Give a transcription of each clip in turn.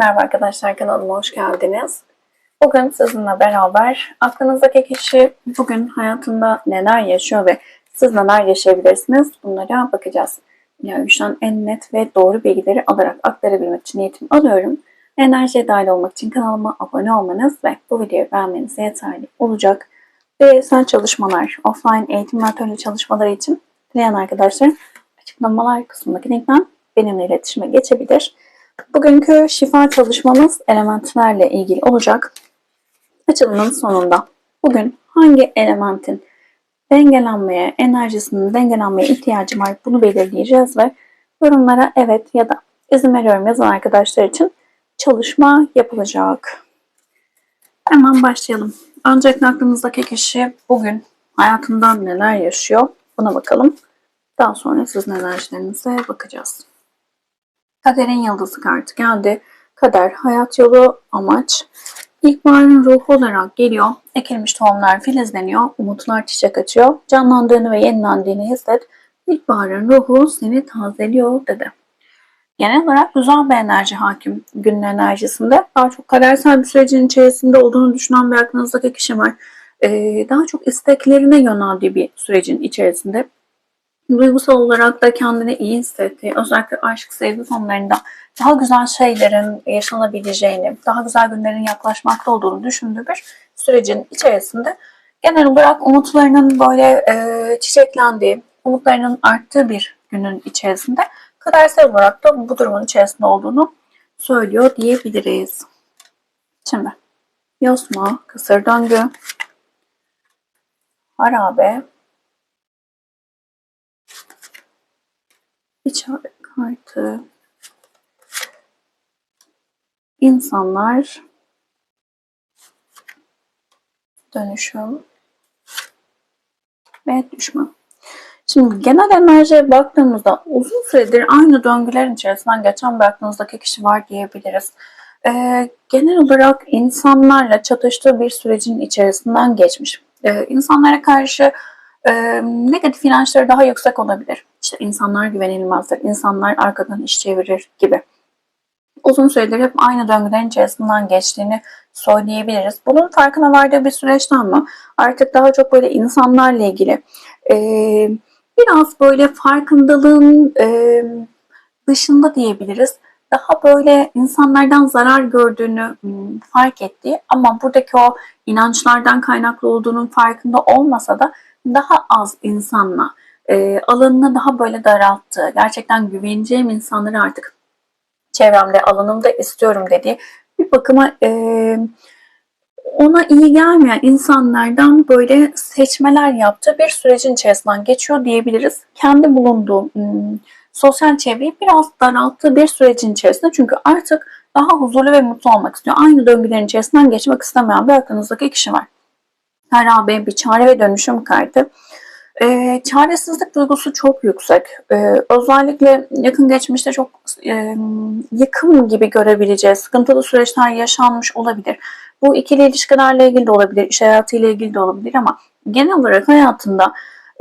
Merhaba arkadaşlar kanalıma hoş geldiniz. Bugün sizinle beraber aklınızdaki kişi bugün hayatında neler yaşıyor ve siz neler yaşayabilirsiniz bunlara bakacağız. Yani şu an en net ve doğru bilgileri alarak aktarabilmek için niyetimi alıyorum. Enerjiye dahil olmak için kanalıma abone olmanız ve bu videoyu beğenmeniz yeterli olacak. Bireysel çalışmalar, offline eğitim ve çalışmaları için dileyen arkadaşlar açıklamalar kısmındaki linkten benimle iletişime geçebilir. Bugünkü şifa çalışmamız elementlerle ilgili olacak. Açılımın sonunda bugün hangi elementin dengelenmeye, enerjisinin dengelenmeye ihtiyacı var bunu belirleyeceğiz ve yorumlara evet ya da izin veriyorum yazan arkadaşlar için çalışma yapılacak. Hemen başlayalım. Öncelikle aklınızdaki kişi bugün hayatında neler yaşıyor buna bakalım. Daha sonra sizin enerjilerinize bakacağız. Kaderin yıldızı kartı geldi. Kader, hayat yolu, amaç. İlkbaharın ruhu olarak geliyor. Ekilmiş tohumlar filizleniyor. Umutlar çiçek açıyor. Canlandığını ve yenilendiğini hisset. İlkbaharın ruhu seni tazeliyor dedi. Genel olarak güzel bir enerji hakim günün enerjisinde. Daha çok kadersel bir sürecin içerisinde olduğunu düşünen bir aklınızdaki kişi var. Ee, daha çok isteklerine yöneldiği bir sürecin içerisinde duygusal olarak da kendini iyi hissettiği, özellikle aşk, sevgi konularında daha güzel şeylerin yaşanabileceğini, daha güzel günlerin yaklaşmakta olduğunu düşündüğü bir sürecin içerisinde genel olarak umutlarının böyle e, çiçeklendiği, umutlarının arttığı bir günün içerisinde kadersel olarak da bu durumun içerisinde olduğunu söylüyor diyebiliriz. Şimdi Yosma, kısır döngü, harabe, işaret kartı, insanlar, dönüşüm ve düşman. Şimdi genel enerjiye baktığımızda uzun süredir aynı döngülerin içerisinden geçen bir aklınızdaki kişi var diyebiliriz. Ee, genel olarak insanlarla çatıştığı bir sürecin içerisinden geçmiş. Ee, insanlara karşı e, negatif inançları daha yüksek olabilir. İşte insanlar güvenilmezdir, insanlar arkadan iş çevirir gibi. Uzun süredir hep aynı döngülerin içerisinden geçtiğini söyleyebiliriz. Bunun farkına vardığı bir süreçten mi? Artık daha çok böyle insanlarla ilgili e, biraz böyle farkındalığın e, dışında diyebiliriz. Daha böyle insanlardan zarar gördüğünü fark ettiği ama buradaki o inançlardan kaynaklı olduğunun farkında olmasa da daha az insanla e, alanını daha böyle daralttığı, gerçekten güveneceğim insanları artık çevremde, alanımda istiyorum dediği bir bakıma e, ona iyi gelmeyen insanlardan böyle seçmeler yaptığı bir sürecin içerisinden geçiyor diyebiliriz. Kendi bulunduğu hmm, sosyal çevreyi biraz daralttığı bir sürecin içerisinde çünkü artık daha huzurlu ve mutlu olmak istiyor. Aynı döngülerin içerisinden geçmek istemeyen bir aklınızdaki kişi var. Harabe bir çare ve dönüşüm kartı. E, çaresizlik duygusu çok yüksek. E, özellikle yakın geçmişte çok e, yakın gibi görebileceği sıkıntılı süreçler yaşanmış olabilir. Bu ikili ilişkilerle ilgili de olabilir, iş hayatıyla ilgili de olabilir ama genel olarak hayatında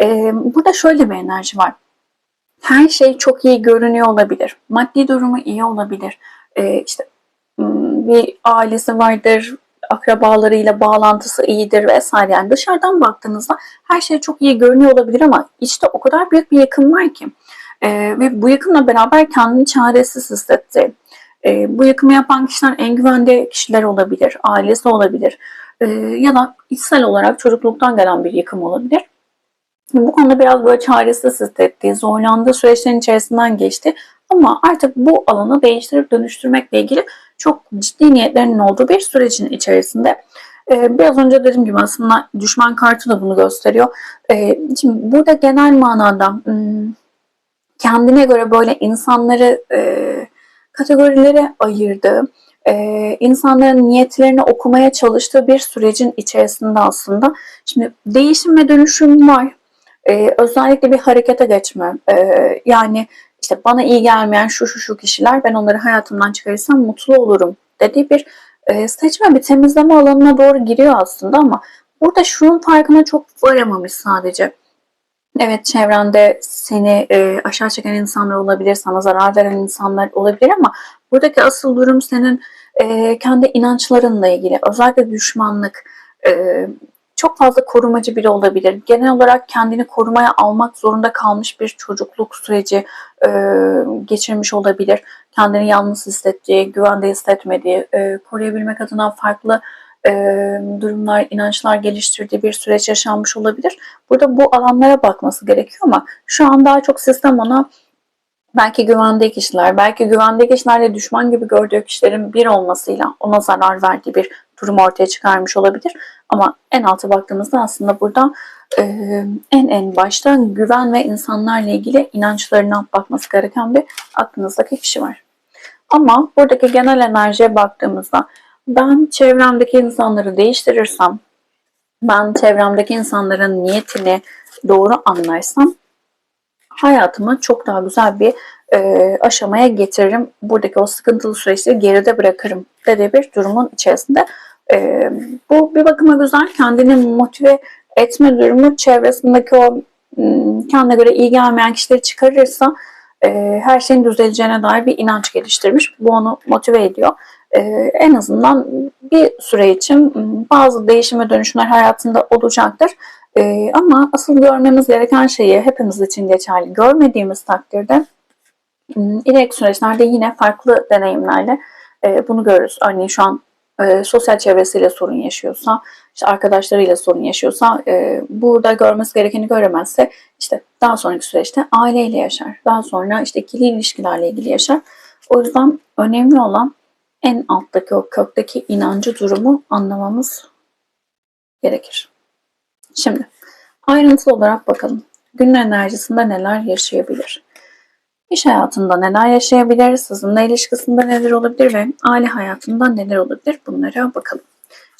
e, burada şöyle bir enerji var. Her şey çok iyi görünüyor olabilir. Maddi durumu iyi olabilir. E, işte bir ailesi vardır, akrabalarıyla bağlantısı iyidir vesaire. Yani dışarıdan baktığınızda her şey çok iyi görünüyor olabilir ama işte o kadar büyük bir yakın var ki. E, ve bu yakınla beraber kendini çaresiz hissetti. E, bu yakımı yapan kişiler en güvende kişiler olabilir, ailesi olabilir e, ya da içsel olarak çocukluktan gelen bir yakım olabilir. Bu konuda biraz böyle çaresiz hissetti, zorlandığı süreçlerin içerisinden geçti. Ama artık bu alanı değiştirip dönüştürmekle ilgili çok ciddi niyetlerinin olduğu bir sürecin içerisinde. Ee, biraz önce dediğim gibi aslında düşman kartı da bunu gösteriyor. Ee, şimdi burada genel manada hmm, kendine göre böyle insanları e, kategorilere ayırdığı, e, insanların niyetlerini okumaya çalıştığı bir sürecin içerisinde aslında. Şimdi değişim ve dönüşüm var. Ee, özellikle bir harekete geçme. Ee, yani işte bana iyi gelmeyen şu şu şu kişiler ben onları hayatımdan çıkarırsam mutlu olurum dediği bir e, seçme bir temizleme alanına doğru giriyor aslında ama burada şunun farkına çok varamamış sadece. Evet çevrende seni e, aşağı çeken insanlar olabilir, sana zarar veren insanlar olabilir ama Buradaki asıl durum senin e, kendi inançlarınla ilgili. Özellikle düşmanlık, e, çok fazla korumacı biri olabilir. Genel olarak kendini korumaya almak zorunda kalmış bir çocukluk süreci e, geçirmiş olabilir. Kendini yalnız hissettiği, güvende hissetmediği, e, koruyabilmek adına farklı e, durumlar, inançlar geliştirdiği bir süreç yaşanmış olabilir. Burada bu alanlara bakması gerekiyor ama şu an daha çok sistem ona belki güvendiği kişiler, belki güvendiği kişilerle düşman gibi gördüğü kişilerin bir olmasıyla ona zarar verdiği bir durum ortaya çıkarmış olabilir. Ama en alta baktığımızda aslında burada e, en en başta güven ve insanlarla ilgili inançlarına bakması gereken bir aklınızdaki kişi var. Ama buradaki genel enerjiye baktığımızda ben çevremdeki insanları değiştirirsem, ben çevremdeki insanların niyetini doğru anlarsam hayatımı çok daha güzel bir e, aşamaya getiririm. Buradaki o sıkıntılı süreçleri geride bırakırım dediği bir durumun içerisinde. E, bu bir bakıma güzel. Kendini motive etme durumu çevresindeki o kendine göre iyi gelmeyen kişileri çıkarırsa e, her şeyin düzeleceğine dair bir inanç geliştirmiş. Bu onu motive ediyor. E, en azından bir süre için bazı değişim ve dönüşümler hayatında olacaktır. E, ama asıl görmemiz gereken şeyi hepimiz için geçerli. Görmediğimiz takdirde ileriki süreçlerde yine farklı deneyimlerle e, bunu görürüz. Örneğin şu an e, sosyal çevresiyle sorun yaşıyorsa, işte arkadaşlarıyla sorun yaşıyorsa, e, burada görmesi gerekeni göremezse işte daha sonraki süreçte aileyle yaşar. Daha sonra işte ikili ilişkilerle ilgili yaşar. O yüzden önemli olan en alttaki o kökteki inancı durumu anlamamız gerekir. Şimdi ayrıntılı olarak bakalım. Günün enerjisinde neler yaşayabilir? İş hayatında neler yaşayabilir, sizinle ilişkisinde neler olabilir ve aile hayatında neler olabilir bunlara bakalım.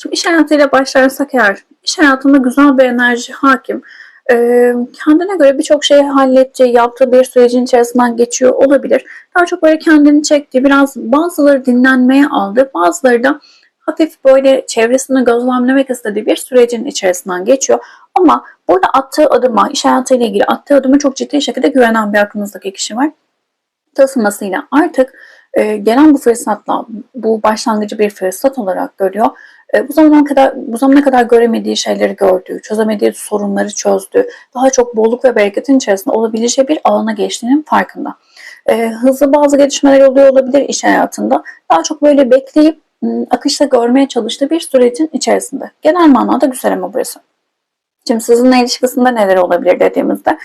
Şimdi iş hayatıyla başlarsak eğer, iş hayatında güzel bir enerji hakim. Kendine göre birçok şeyi halledeceği, yaptığı bir sürecin içerisinden geçiyor olabilir. Daha çok böyle kendini çektiği, biraz bazıları dinlenmeye aldı, bazıları da hafif böyle çevresini gözlemlemek istediği bir sürecin içerisinden geçiyor. Ama burada attığı adıma, iş hayatıyla ilgili attığı adıma çok ciddi şekilde güvenen bir aklınızdaki kişi var. Tasılmasıyla artık e, gelen bu fırsatla bu başlangıcı bir fırsat olarak görüyor. E, bu zamana kadar bu zamana kadar göremediği şeyleri gördü, çözemediği sorunları çözdü. Daha çok bolluk ve bereketin içerisinde olabileceği bir alana geçtiğinin farkında. E, hızlı bazı gelişmeler oluyor olabilir iş hayatında. Daha çok böyle bekleyip akışta görmeye çalıştığı bir sürecin içerisinde. Genel manada güzel ama burası. Şimdi sizinle ilişkisinde neler olabilir dediğimizde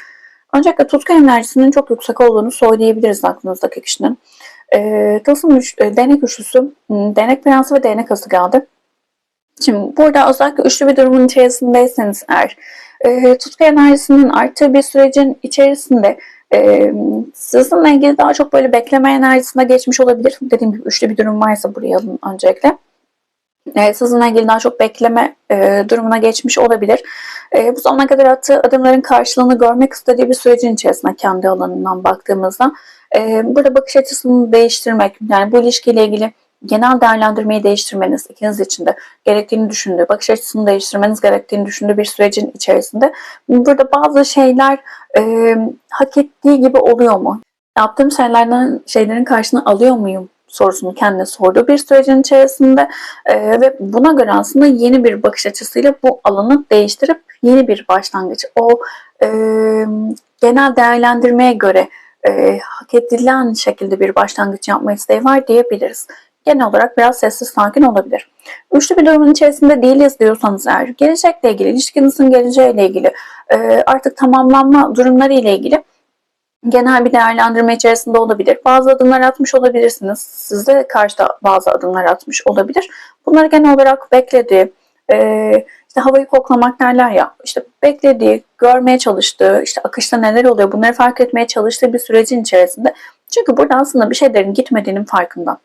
öncelikle tutku enerjisinin çok yüksek olduğunu söyleyebiliriz aklınızdaki kişinin. E, tılsım üç, e, denek üçlüsü, denek prensi ve denek ası geldi. Şimdi burada özellikle üçlü bir durumun içerisindeyseniz eğer e, tutku enerjisinin arttığı bir sürecin içerisinde e, sizinle ilgili daha çok böyle bekleme enerjisine geçmiş olabilir. Dediğim gibi üçlü bir durum varsa buraya alın öncelikle. E, sizinle ilgili daha çok bekleme e, durumuna geçmiş olabilir. E, bu zamana kadar attığı adımların karşılığını görmek istediği bir sürecin içerisinde kendi alanından baktığımızda e, burada bakış açısını değiştirmek, yani bu ilişkiyle ilgili genel değerlendirmeyi değiştirmeniz ikiniz için de gerektiğini düşündüğü, bakış açısını değiştirmeniz gerektiğini düşündüğü bir sürecin içerisinde burada bazı şeyler e, hak ettiği gibi oluyor mu? Yaptığım şeylerden şeylerin karşını alıyor muyum sorusunu kendine sorduğu bir sürecin içerisinde e, ve buna göre aslında yeni bir bakış açısıyla bu alanı değiştirip yeni bir başlangıç, o e, genel değerlendirmeye göre e, hak edilen şekilde bir başlangıç yapma isteği var diyebiliriz genel olarak biraz sessiz sakin olabilir. Üçlü bir durumun içerisinde değiliz diyorsanız eğer gelecekle ilgili, ilişkinizin geleceğiyle ilgili, e, artık tamamlanma durumları ile ilgili genel bir değerlendirme içerisinde olabilir. Bazı adımlar atmış olabilirsiniz. Siz de karşıda bazı adımlar atmış olabilir. Bunları genel olarak beklediği, e, işte havayı koklamak derler ya, işte beklediği, görmeye çalıştığı, işte akışta neler oluyor bunları fark etmeye çalıştığı bir sürecin içerisinde. Çünkü burada aslında bir şeylerin gitmediğinin farkında.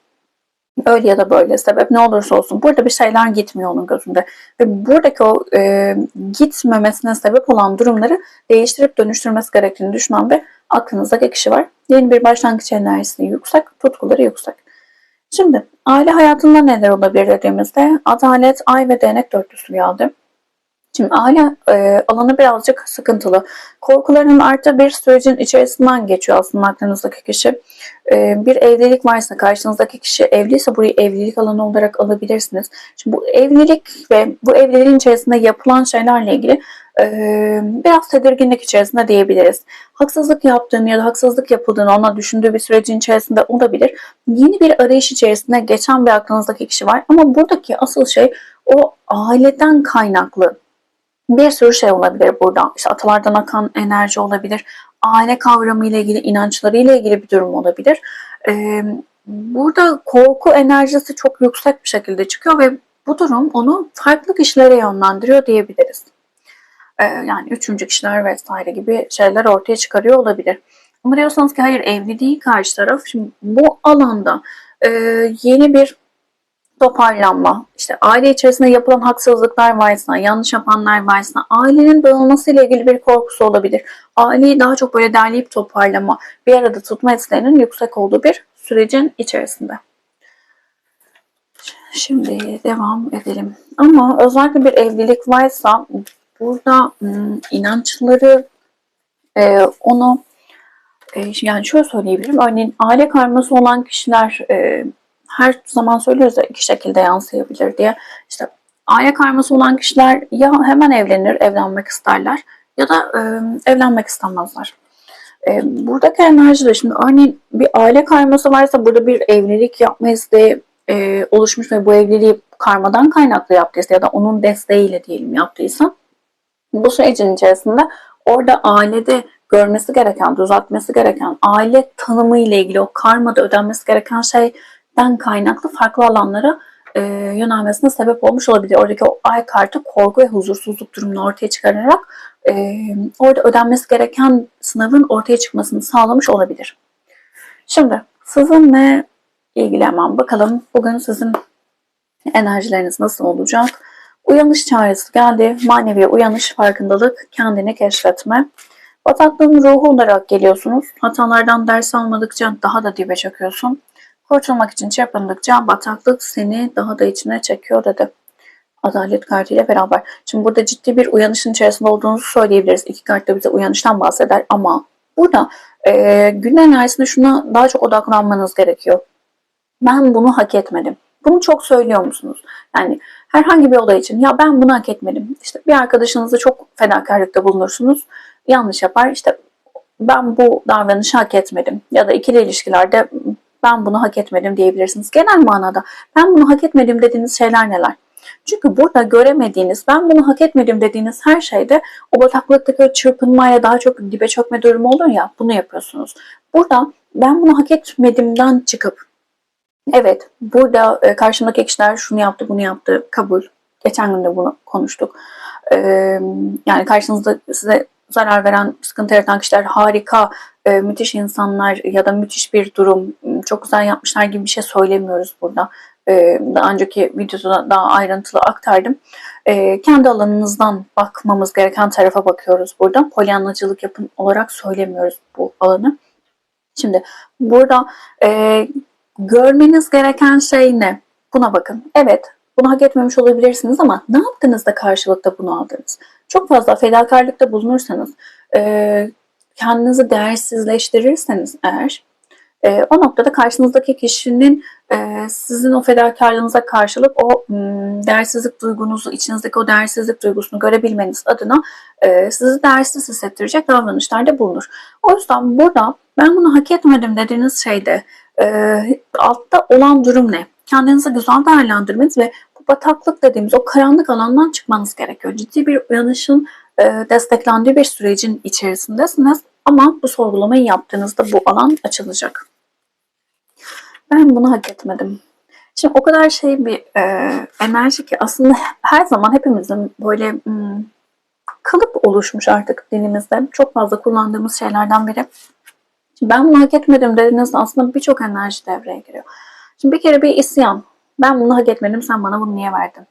Öyle ya da böyle sebep ne olursa olsun burada bir şeyler gitmiyor onun gözünde. Ve buradaki o e, gitmemesine sebep olan durumları değiştirip dönüştürmesi gerektiğini düşünen bir aklınızdaki kişi var. Yeni bir başlangıç enerjisi yüksek, tutkuları yüksek. Şimdi aile hayatında neler olabilir dediğimizde adalet, ay ve değnek dörtlüsü geldi. Şimdi aile e, alanı birazcık sıkıntılı. Korkuların arttığı bir sürecin içerisinden geçiyor aslında aklınızdaki kişi. e, bir evlilik varsa karşınızdaki kişi evliyse burayı evlilik alanı olarak alabilirsiniz. Şimdi bu evlilik ve bu evliliğin içerisinde yapılan şeylerle ilgili e, biraz tedirginlik içerisinde diyebiliriz. Haksızlık yaptığını ya da haksızlık yapıldığını ona düşündüğü bir sürecin içerisinde olabilir. Yeni bir arayış içerisinde geçen bir aklınızdaki kişi var ama buradaki asıl şey o aileden kaynaklı bir sürü şey olabilir burada. İşte atalardan akan enerji olabilir. Aile kavramı ile ilgili, inançları ile ilgili bir durum olabilir. Ee, burada korku enerjisi çok yüksek bir şekilde çıkıyor ve bu durum onu farklı kişilere yönlendiriyor diyebiliriz. Ee, yani üçüncü kişiler vesaire gibi şeyler ortaya çıkarıyor olabilir. Ama diyorsanız ki hayır evli değil karşı taraf. Şimdi bu alanda e, yeni bir toparlanma, işte aile içerisinde yapılan haksızlıklar varsa, yanlış yapanlar varsa, ailenin dağılmasıyla ilgili bir korkusu olabilir. Aileyi daha çok böyle derleyip toparlama, bir arada tutma isteğinin yüksek olduğu bir sürecin içerisinde. Şimdi devam edelim. Ama özellikle bir evlilik varsa burada ım, inançları e, onu e, yani şöyle söyleyebilirim. Örneğin aile karması olan kişiler e, her zaman söylüyoruz ya iki şekilde yansıyabilir diye. İşte aile karması olan kişiler ya hemen evlenir, evlenmek isterler ya da e, evlenmek istemezler. E, buradaki enerji de şimdi örneğin bir aile karması varsa burada bir evlilik yapma isteği e, oluşmuş ve bu evliliği karmadan kaynaklı yaptıysa ya da onun desteğiyle diyelim yaptıysa bu sürecin içerisinde orada ailede görmesi gereken, düzeltmesi gereken, aile tanımı ile ilgili o karmada ödenmesi gereken şeyden kaynaklı farklı alanlara e, yönelmesine sebep olmuş olabilir. Oradaki o ay kartı korku ve huzursuzluk durumunu ortaya çıkararak e, orada ödenmesi gereken sınavın ortaya çıkmasını sağlamış olabilir. Şimdi sizinle ilgili hemen bakalım. Bugün sizin enerjileriniz nasıl olacak? Uyanış çağrısı geldi. Manevi uyanış, farkındalık, kendini keşfetme. Bataklığın ruhu olarak geliyorsunuz. Hatalardan ders almadıkça daha da dibe çöküyorsun. Kurtulmak için çırpındıkça bataklık seni daha da içine çekiyor dedi. Adalet kartıyla beraber. Şimdi burada ciddi bir uyanışın içerisinde olduğunuzu söyleyebiliriz. İki kart da bize uyanıştan bahseder ama burada e, gün enerjisinde şuna daha çok odaklanmanız gerekiyor. Ben bunu hak etmedim. Bunu çok söylüyor musunuz? Yani herhangi bir olay için ya ben bunu hak etmedim. İşte bir arkadaşınızla çok fedakarlıkta bulunursunuz. Yanlış yapar. İşte ben bu davranışı hak etmedim. Ya da ikili ilişkilerde ben bunu hak etmedim diyebilirsiniz. Genel manada ben bunu hak etmedim dediğiniz şeyler neler? Çünkü burada göremediğiniz, ben bunu hak etmedim dediğiniz her şeyde o bataklıktaki çırpınmaya daha çok dibe çökme durumu olur ya bunu yapıyorsunuz. Burada ben bunu hak etmedimden çıkıp evet burada e, karşımdaki kişiler şunu yaptı bunu yaptı kabul. Geçen gün de bunu konuştuk. Yani karşınızda size zarar veren, sıkıntı yaratan kişiler harika, e, müthiş insanlar ya da müthiş bir durum, çok güzel yapmışlar gibi bir şey söylemiyoruz burada. E, daha önceki videoda daha ayrıntılı aktardım. E, kendi alanınızdan bakmamız gereken tarafa bakıyoruz burada. Polyanlacılık yapın olarak söylemiyoruz bu alanı. Şimdi burada görmeniz gereken şey ne? Buna bakın. Evet, bunu hak etmemiş olabilirsiniz ama ne yaptınız da karşılıkta bunu aldınız? Çok fazla fedakarlıkta bulunursanız, kendinizi değersizleştirirseniz eğer, o noktada karşınızdaki kişinin sizin o fedakarlığınıza karşılık o m, değersizlik duygunuzu, içinizdeki o değersizlik duygusunu görebilmeniz adına sizi değersiz hissettirecek davranışlarda bulunur. O yüzden burada ben bunu hak etmedim dediğiniz şeyde altta olan durum ne? Kendinizi güzel değerlendirmeniz ve bataklık dediğimiz o karanlık alandan çıkmanız gerekiyor. Ciddi bir uyanışın e, desteklendiği bir sürecin içerisindesiniz ama bu sorgulamayı yaptığınızda bu alan açılacak. Ben bunu hak etmedim. Şimdi o kadar şey bir e, enerji ki aslında her zaman hepimizin böyle hmm, kalıp oluşmuş artık dilimizde. Çok fazla kullandığımız şeylerden biri. Şimdi ben bunu hak etmedim dediğinizde aslında birçok enerji devreye giriyor. Şimdi bir kere bir isyan. Ben bunu hak etmedim, sen bana bunu niye verdin?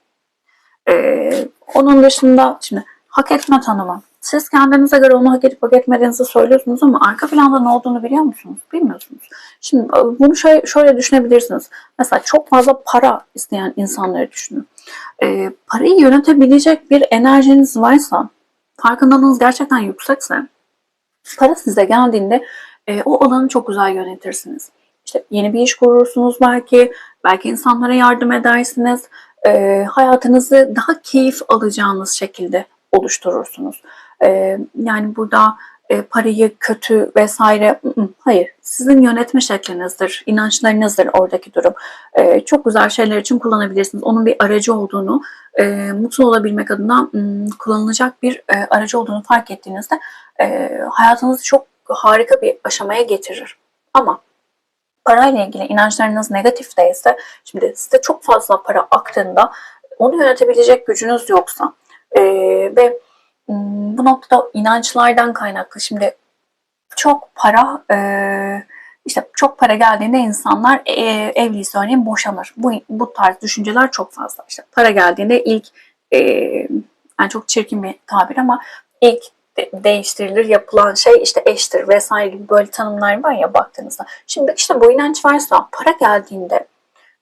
Ee, onun dışında şimdi hak etme tanımı. Siz kendinize göre onu hak edip hak etmediğinizi söylüyorsunuz ama arka planda ne olduğunu biliyor musunuz? Bilmiyorsunuz. Şimdi e, bunu şöyle, şöyle düşünebilirsiniz. Mesela çok fazla para isteyen insanları düşünün. Ee, parayı yönetebilecek bir enerjiniz varsa, farkındalığınız gerçekten yüksekse, para size geldiğinde e, o alanı çok güzel yönetirsiniz. İşte yeni bir iş kurursunuz belki, belki insanlara yardım edersiniz. E, hayatınızı daha keyif alacağınız şekilde oluşturursunuz. E, yani burada e, parayı kötü vesaire hayır sizin yönetme şeklinizdir, inançlarınızdır oradaki durum. E, çok güzel şeyler için kullanabilirsiniz. Onun bir aracı olduğunu, e, mutlu olabilmek adına m, kullanılacak bir e, aracı olduğunu fark ettiğinizde e, hayatınızı çok harika bir aşamaya getirir. Ama parayla ilgili inançlarınız negatif değilse, şimdi size çok fazla para aktığında onu yönetebilecek gücünüz yoksa e, ve bu noktada inançlardan kaynaklı şimdi çok para e, işte çok para geldiğinde insanlar e, evliyse örneğin boşanır. Bu, bu tarz düşünceler çok fazla. İşte para geldiğinde ilk e, yani çok çirkin bir tabir ama ilk değiştirilir yapılan şey işte eştir vesaire gibi böyle tanımlar var ya baktığınızda. Şimdi işte bu inanç varsa para geldiğinde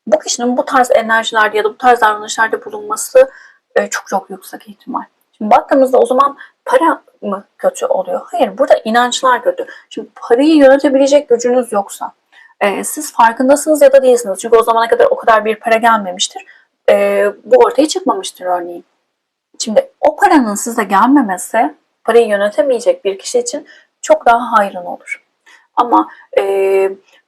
bu kişinin bu tarz enerjilerde ya da bu tarz davranışlarda bulunması e, çok çok yüksek ihtimal. Şimdi baktığımızda o zaman para mı kötü oluyor? Hayır burada inançlar kötü. Şimdi parayı yönetebilecek gücünüz yoksa e, siz farkındasınız ya da değilsiniz. Çünkü o zamana kadar o kadar bir para gelmemiştir. E, bu ortaya çıkmamıştır örneğin. Şimdi o paranın size gelmemesi parayı yönetemeyecek bir kişi için çok daha hayrın olur. Ama e,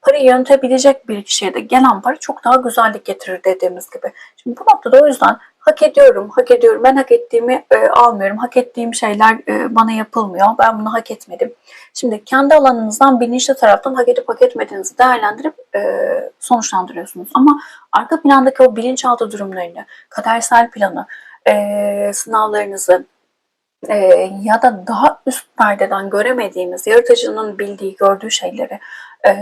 parayı yönetebilecek bir kişiye de gelen para çok daha güzellik getirir dediğimiz gibi. Şimdi bu noktada o yüzden hak ediyorum, hak ediyorum. Ben hak ettiğimi e, almıyorum. Hak ettiğim şeyler e, bana yapılmıyor. Ben bunu hak etmedim. Şimdi kendi alanınızdan bilinçli taraftan hak edip hak etmediğinizi değerlendirip e, sonuçlandırıyorsunuz. Ama arka plandaki o bilinçaltı durumlarını, kadersel planı, e, sınavlarınızı, e, ya da daha üst perdeden göremediğimiz yaratıcının bildiği, gördüğü şeyleri e,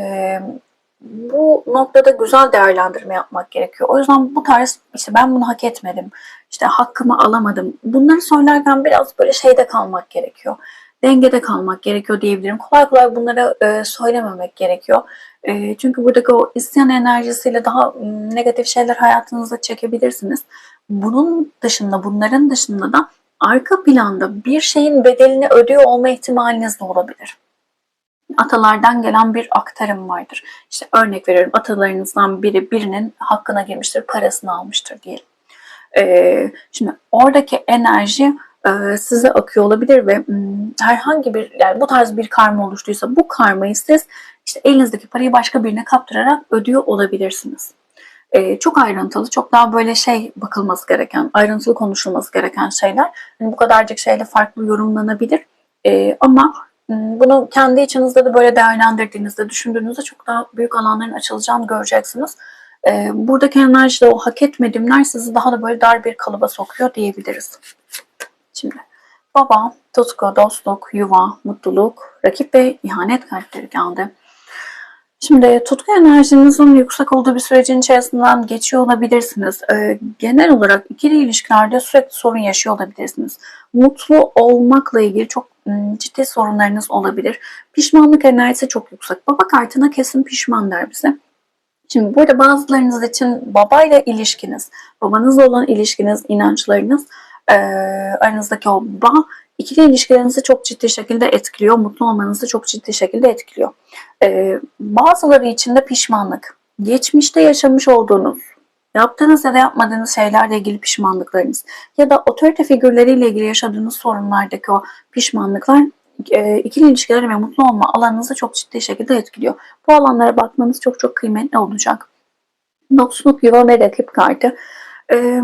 bu noktada güzel değerlendirme yapmak gerekiyor. O yüzden bu tarz işte ben bunu hak etmedim, işte hakkımı alamadım. Bunları söylerken biraz böyle şeyde kalmak gerekiyor. Dengede kalmak gerekiyor diyebilirim. Kolay kolay bunları e, söylememek gerekiyor. E, çünkü buradaki o isyan enerjisiyle daha negatif şeyler hayatınıza çekebilirsiniz. Bunun dışında, bunların dışında da arka planda bir şeyin bedelini ödüyor olma ihtimaliniz de olabilir. Atalardan gelen bir aktarım vardır. İşte örnek veriyorum atalarınızdan biri birinin hakkına girmiştir, parasını almıştır diyelim. Ee, şimdi oradaki enerji e, size akıyor olabilir ve m, herhangi bir yani bu tarz bir karma oluştuysa bu karmayı siz işte elinizdeki parayı başka birine kaptırarak ödüyor olabilirsiniz. Ee, çok ayrıntılı, çok daha böyle şey bakılması gereken, ayrıntılı konuşulması gereken şeyler. Yani bu kadarcık şeyle farklı yorumlanabilir. Ee, ama m, bunu kendi içinizde de böyle değerlendirdiğinizde, düşündüğünüzde çok daha büyük alanların açılacağını göreceksiniz. Ee, buradaki enerjide o hak etmediğimler sizi daha da böyle dar bir kalıba sokuyor diyebiliriz. Şimdi baba, tutku, dostluk, yuva, mutluluk, rakip ve ihanet kartları geldi. Şimdi tutku enerjinizin yüksek olduğu bir sürecin içerisinden geçiyor olabilirsiniz. Ee, genel olarak ikili ilişkilerde sürekli sorun yaşıyor olabilirsiniz. Mutlu olmakla ilgili çok ım, ciddi sorunlarınız olabilir. Pişmanlık enerjisi çok yüksek. Baba kartına kesin pişman der bize. Şimdi burada bazılarınız için babayla ilişkiniz, babanızla olan ilişkiniz, inançlarınız, e, aranızdaki o bağ ikili ilişkilerinizi çok ciddi şekilde etkiliyor. Mutlu olmanızı çok ciddi şekilde etkiliyor. E, bazıları için de pişmanlık. Geçmişte yaşamış olduğunuz, yaptığınız ya da yapmadığınız şeylerle ilgili pişmanlıklarınız ya da otorite figürleriyle ilgili yaşadığınız sorunlardaki o pişmanlıklar e, ikili ilişkileri ve mutlu olma alanınızı çok ciddi şekilde etkiliyor. Bu alanlara bakmanız çok çok kıymetli olacak. Dostluk, yuva ve kartı. E,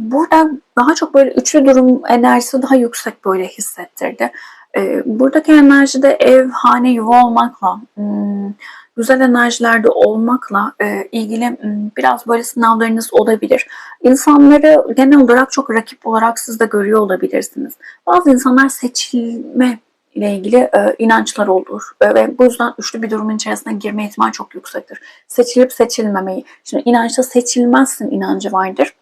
burada daha çok böyle üçlü durum enerjisi daha yüksek böyle hissettirdi. E, buradaki enerjide ev, hane, yuva olmakla, hmm, güzel enerjilerde olmakla e, ilgili hmm, biraz böyle sınavlarınız olabilir. İnsanları genel olarak çok rakip olarak siz de görüyor olabilirsiniz. Bazı insanlar seçilme ile ilgili e, inançlar olur E, ve bu yüzden üçlü bir durumun içerisine girme ihtimali çok yüksektir. Seçilip seçilmemeyi. Şimdi inançta seçilmezsin inancı vardır.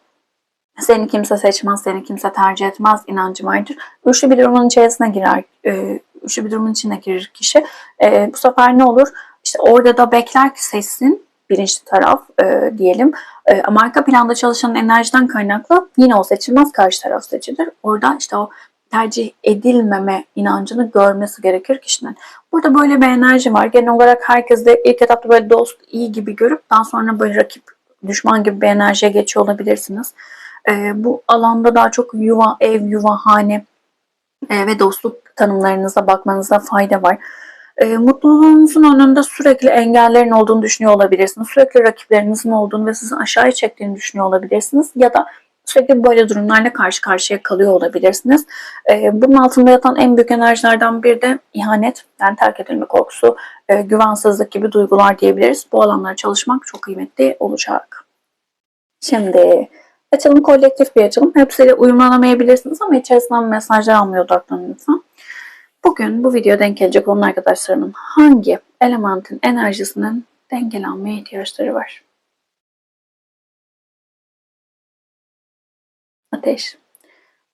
Seni kimse seçmez, seni kimse tercih etmez inancı vardır. Üçlü bir durumun içerisine girer, e, üçlü bir durumun içine girir kişi. E, bu sefer ne olur? İşte orada da bekler ki seçsin bilinçli taraf e, diyelim. E, ama arka planda çalışan enerjiden kaynaklı yine o seçilmez karşı taraf seçilir. Orada işte o tercih edilmeme inancını görmesi gerekir kişinin. Burada böyle bir enerji var. Genel olarak herkes de ilk etapta böyle dost iyi gibi görüp daha sonra böyle rakip düşman gibi bir enerjiye geçiyor olabilirsiniz. Ee, bu alanda daha çok yuva, ev, yuva, hane e, ve dostluk tanımlarınıza bakmanıza fayda var. E, mutluluğunuzun önünde sürekli engellerin olduğunu düşünüyor olabilirsiniz. Sürekli rakiplerinizin olduğunu ve sizi aşağıya çektiğini düşünüyor olabilirsiniz. Ya da sürekli böyle durumlarla karşı karşıya kalıyor olabilirsiniz. E, bunun altında yatan en büyük enerjilerden biri de ihanet, yani terk edilme korkusu, e, güvensizlik gibi duygular diyebiliriz. Bu alanlara çalışmak çok kıymetli olacak. Şimdi açalım kolektif bir açılım. Hepsiyle uyumlanamayabilirsiniz ama içerisinden mesajlar almaya odaklanın lütfen. Bugün bu video denk gelecek olan arkadaşlarımın hangi elementin enerjisinin dengelenmeye ihtiyaçları var? Ateş.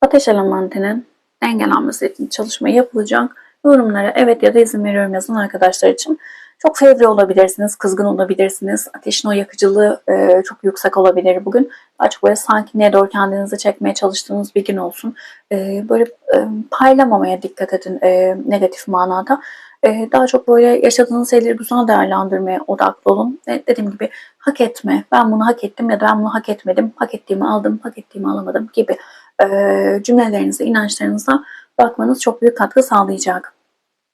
Ateş elementinin dengelenmesi için çalışma yapılacak. Yorumlara evet ya da izin veriyorum yazan arkadaşlar için. Çok fevri olabilirsiniz, kızgın olabilirsiniz. Ateşin o yakıcılığı e, çok yüksek olabilir bugün. Daha çok böyle sakinliğe doğru kendinizi çekmeye çalıştığınız bir gün olsun. E, böyle e, paylamamaya dikkat edin e, negatif manada. E, daha çok böyle yaşadığınız şeyleri güzel değerlendirmeye odaklı olun. E, dediğim gibi hak etme, ben bunu hak ettim ya da ben bunu hak etmedim, hak ettiğimi aldım, hak ettiğimi alamadım gibi e, cümlelerinize, inançlarınıza bakmanız çok büyük katkı sağlayacak.